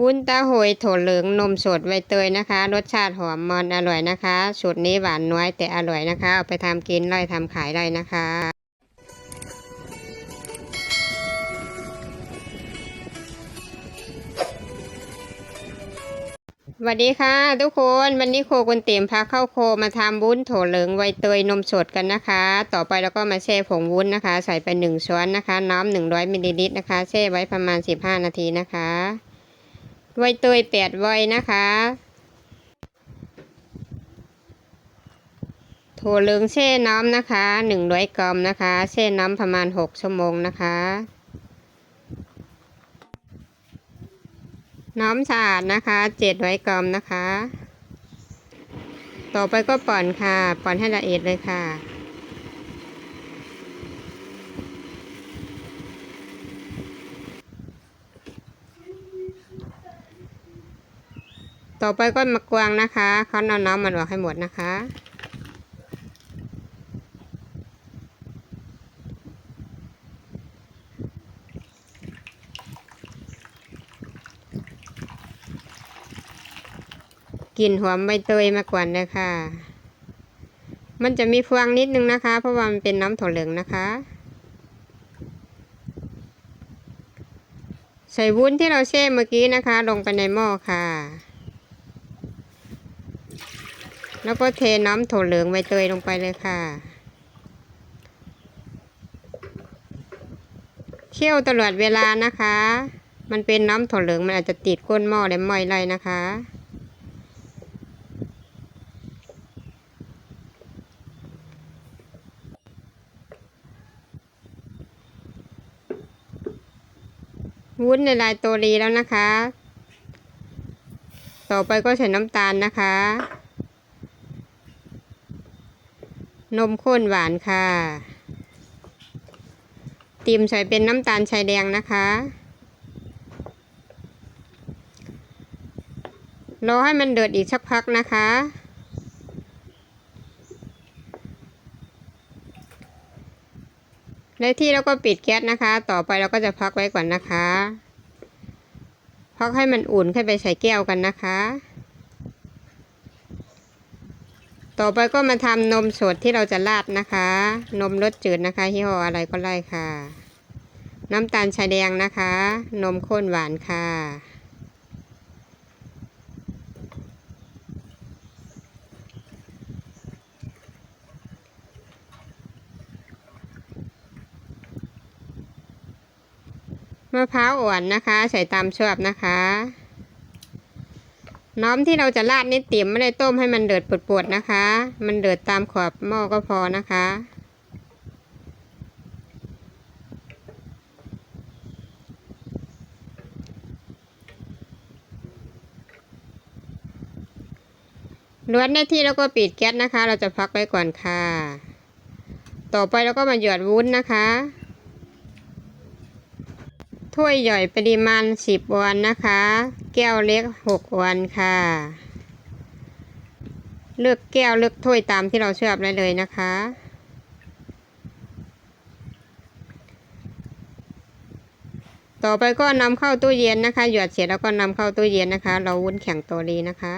วุ้นเต้าหวยโถเหลืองนมสดใบเตยนะคะ รสชาติหอมมันอร่อยนะคะสูตรนี้หวานน้อยแต่อร่อยนะคะ เอาไปทำกินไร่ทำขายได้นะคะสวัสดีค่ะ ทุกคนวันนี้โคกุนเตียมพาเข้าโคมาทำวุ้นโถเหลืองใบเตยนมสดกันนะคะ ต่อไปเราก็มาแช่ผงวุ้นนะคะ ใส่ไปหนึ่งช้อนนะคะ น้ำหนึ่งร้อยมิลลิลิตรนะคะแช่ไว้ประมาณสิบห้านาทีนะคะ ใบเตยแปดใบนะคะถั่วเหลืองแช่น้ำนะคะหนึ่งร้อยกรัมนะคะ แช่น้ำประมาณหกชั่วโมงนะคะ น้ำสะอาดนะคะเจ็ดร้อยกรัมนะคะ ต่อไปก็ป่อนค่ะ ป่อนให้ละเอียดเลยค่ะ ต่อไปก็มากวางนะคะเขาเอาน้ำมันออกให้หมดนะคะ กลิ่นหอมใบเตยมากกว่าเลยค่ะ มันจะมีฟองนิดนึงนะคะ เพราะว่ามันเป็นน้ำถั่วเหลืองนะคะใส่วุ้นที่เราแช่เมื่อกี้นะคะ ลงไปในหม้อค่ะ แล้วก็เทน้ำถั่วเหลืองใบเตยลงไปเลยค่ะเคี่ยวตลอดเวลานะคะ มันเป็นน้ำถั่วเหลืองมันอาจจะติดก้นหม้อและไหม้ไรนะคะ วุ้นในลายตัวรีแล้วนะคะ ต่อไปก็ใส่น้ำตาลนะคะ นมข้นหวานค่ะ ติมใส่เป็นน้ำตาลชายแดงนะคะ รอให้มันเดือดอีกสักพักนะคะในที่เราก็ปิดแก๊สนะคะ ต่อไปเราก็จะพักไว้ก่อนนะคะ พักให้มันอุ่นขึ้นไปใส่แก้วกันนะคะ ต่อไปก็มาทำนมสดที่เราจะราดนะคะ นมรสจืดนะคะยี่ห้ออะไรก็ไล่ค่ะ น้ำตาลชายแดงนะคะ นมข้นหวานค่ะ มะพร้าวอ่อนนะคะ ใส่ตามชอบนะคะ น้ำที่เราจะราดนี่เตรียมไม่ได้ต้มให้มันเดือดปวดๆนะคะ มันเดือดตามขอบหม้อก็พอนะคะ ล้วนหน้ที่แล้วก็ปิดแก๊สนะคะ เราจะพักไว้ก่อนค่ะ ต่อไปเราก็มาหยอดวุ้นนะคะ ถ้วยใหญ่ปริมาณสิบวันนะคะ แก้วเล็กหกวันค่ะ เลือกแก้วเลือกถ้วยตามที่เราชอบได้เลยนะคะ ต่อไปก็นำเข้าตู้เย็นนะคะ หยอดเสร็จแล้วก็นำเข้าตู้เย็นนะคะ เราวุ้นแข็งตัวดีนะคะ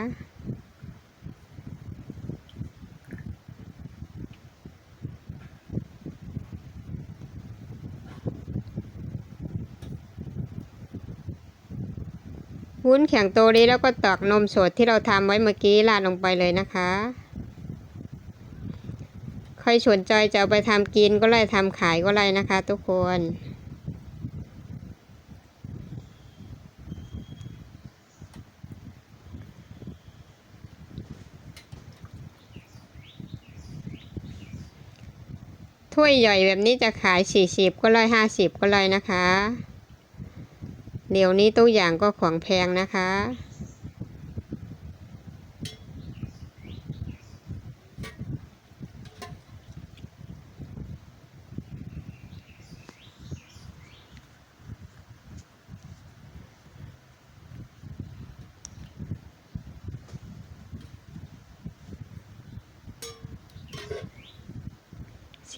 วุ้นแข็งโตนี้แล้วก็ตอกนมสดที่เราทำไว้เมื่อกี้ราดลงไปเลยนะคะ ใครสนใจจะเอาไปทำกินก็ไล่ทำขายก็ไล่นะคะ ทุกคนถ้วยใหญ่แบบนี้จะขายสี่สิบก็ร้อยห้าสิบก็เลยนะคะ เดี๋ยวนี้ตัวอย่างก็ของแพงนะคะ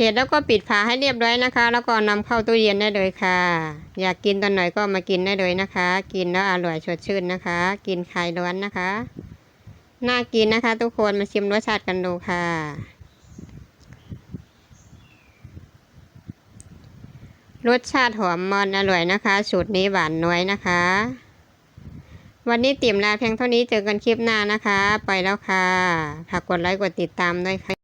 ร็จแล้วก็ปิดฝาให้เรียบร้อยนะคะ แล้วก็นำเข้าตู้เย็นได้เลยค่ะ อยากกินตอนไหนก็มากินได้เลยนะคะ กินแล้วอร่อยสดชื่นนะคะ กินคลายร้อนนะคะ น่ากินนะคะ ทุกคนมาชิมรสชาติกันดูค่ะ รสชาติหอมมันอร่อยนะคะสูตรนี้หวานน้อยนะคะ วันนี้ติ่มลาเพียงเท่านี้เจอกันคลิปหน้านะคะ ไปแล้วค่ะฝากกดไลค์กดติดตามด้วยค่ะ